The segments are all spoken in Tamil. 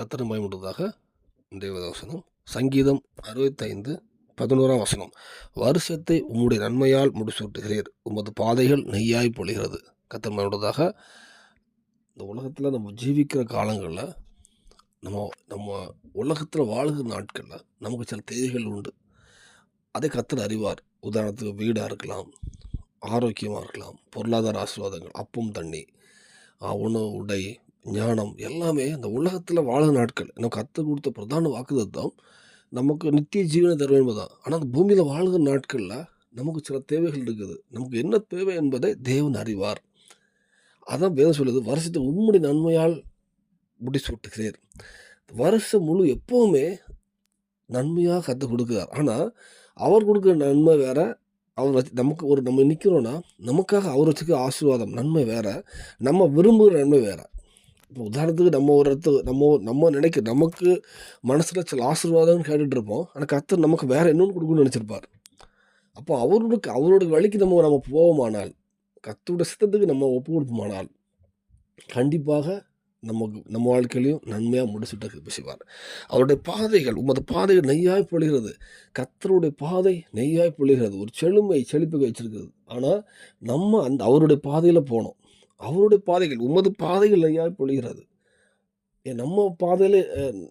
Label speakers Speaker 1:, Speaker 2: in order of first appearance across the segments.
Speaker 1: கத்தனை பயமுடுவதாக தேவதவசனம் சங்கீதம் அறுபத்தைந்து பதினோராம் வசனம். வருஷத்தை உம்முடைய நன்மையால் முடிசூட்டுகிறீர். உமது பாதைகள் நெய்யாய் பொழிகிறது. கத்தன் பயமுடுவதாக இந்த உலகத்தில் நம்ம ஜீவிக்கிற காலங்களில் நம்ம நம்ம உலகத்தில் வாழ்கிற நாட்களில் நமக்கு சில தேவைகள் உண்டு. அதை கத்தர் அறிவார். உதாரணத்துக்கு வீடாக இருக்கலாம் ஆரோக்கியமாக இருக்கலாம் பொருளாதார ஆசீர்வாதங்கள் அப்பம் தண்ணி உணவு உடை ஞானம் எல்லாமே அந்த உலகத்தில் வாழ நாட்கள். நமக்கு கற்றுக் கொடுத்த பிரதான வாக்குதத்தம் நமக்கு நித்திய ஜீவனை தருவேன் என்பதுதான். ஆனால் அந்த பூமியில் வாழ்கிற நாட்களில் நமக்கு சில தேவைகள் இருக்குது. நமக்கு என்ன தேவை என்பதை தேவன் அறிவார். அதான் வேதம் சொல்லுது வருஷத்தை உம்முடைய நன்மையால் முடிசூட்டுகிறீர். வருஷம் முழு எப்போவுமே நன்மையாக கற்றுக் கொடுக்குறார். ஆனால் அவர் கொடுக்குற நன்மை வேறு அவர் வச்சு நமக்கு ஒரு நம்ம நிற்கிறோன்னா நமக்காக அவர் வச்சுக்க ஆசீர்வாதம் நன்மை வேறு நம்ம விரும்புகிற நன்மை வேறு. இப்போ உதாரணத்துக்கு நம்ம ஒரு இடத்துக்கு நம்ம நம்ம நினைக்க நமக்கு மனசில் சில ஆசீர்வாதம்னு கேட்டுட்டு இருப்போம் ஆனால் கத்தர் நமக்கு வேறு இன்னொன்று கொடுக்கணும்னு நினச்சிருப்பார். அப்போ அவருக்கு அவரோட வழிக்கு நம்ம நம்ம போவோமானால் கத்தோட சித்தத்துக்கு நம்ம ஒப்பு கொடுப்போமானால் கண்டிப்பாக நமக்கு நம்ம வாழ்க்கையிலையும் நன்மையாக முடிச்சுட்டு பேசுவார் அவருடைய பாதைகள் உமது பாதைகள் நெய்யாய் பொழிகிறது. கத்தருடைய பாதை நெய்யாய் பொழிகிறது. ஒரு செழுமை செழிப்புக்கு வச்சிருக்கிறது. ஆனால் நம்ம அந்த அவருடைய பாதையில் போனோம். அவருடைய பாதைகள் உமது பாதைகள் ஐயா பொழிகிறது. ஏன் நம்ம பாதையில்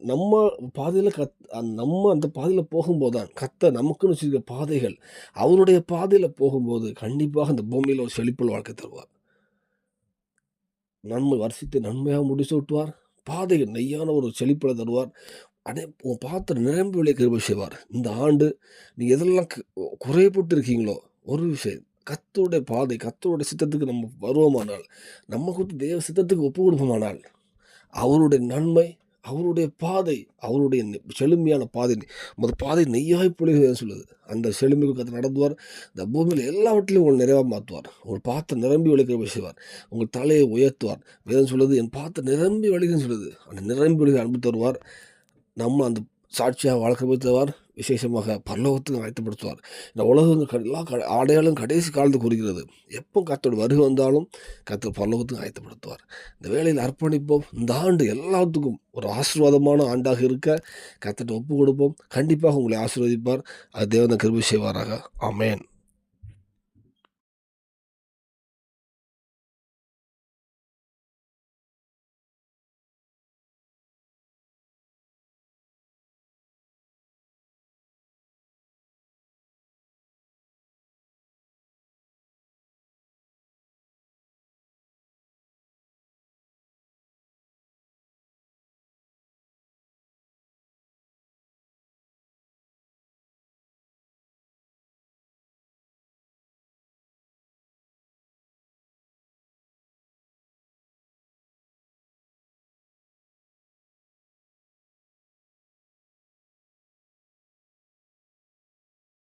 Speaker 1: நம்ம பாதையில் கத் நம்ம அந்த பாதையில் போகும்போது தான் கத்த நமக்குன்னு வச்சுருக்க பாதைகள் அவருடைய பாதையில் போகும்போது கண்டிப்பாக அந்த பூமியில் ஒரு செழிப்புள்ள வாழ்க்கை தருவார். நன்மை வருஷத்தை நன்மையாக முடிச்சு விட்டுவார். பாதைகள் நெய்யான ஒரு செழிப்பில் தருவார். அடே உன் பாத்திரம் நிரம்பி விளைய கிருபை செய்வார் இந்த ஆண்டு நீ எதெல்லாம் கு- குறைபட்டு இருக்கீங்களோ ஒரு விஷயம் கத்தோடைய பாதை கத்தோடைய சித்தத்துக்கு நம்ம வருவோமானால் நம்ம கொடுத்து தேவ சித்தத்துக்கு ஒப்பு கொடுப்போமானால் அவருடைய நன்மை அவருடைய பாதை அவருடைய நெ- செழுமையான பாதை முதல் பாதை நெய்யாய் பொழிகிறதுன்னு சொல்லுது. அந்த செழுமைக்கு கற்று நடத்துவார். இந்த பூமியில் எல்லாவற்றிலும் உங்களை நிறைவாக மாற்றுவார். உங்கள் பார்த்து நிரம்பி வழிக்கிற செய்வார். உங்கள் தலையை உயர்த்துவார். வேதம் சொல்லுது என் பார்த்து நிரம்பி வழிகன்னு சொல்லுது. அந்த நிரம்பி வழிக அனுப்பி தருவார். நம்ம அந்த சாட்சியாக வாழ்க்கை தருவார். விசேஷமாக பரலோகத்துக்கு ஆயத்தப்படுத்துவார் இந்த உலகம் எல்லா அடையாளம் கடைசி காலத்து குறிக்கிறது. எப்போ கத்தோட வருகை வந்தாலும் கத்தர் பரலோகத்துக்கு ஆயத்தப்படுத்துவார் இந்த வேலையில் அர்ப்பணிப்போம். இந்த ஆண்டு எல்லாத்துக்கும் ஒரு ஆசீர்வாதமான ஆண்டாக இருக்க கத்திட்ட ஒப்பு கொடுப்போம் கண்டிப்பாக உங்களை ஆசீர்வதிப்பார். அது தேவன கிருபி செய்வாராக. அமேன்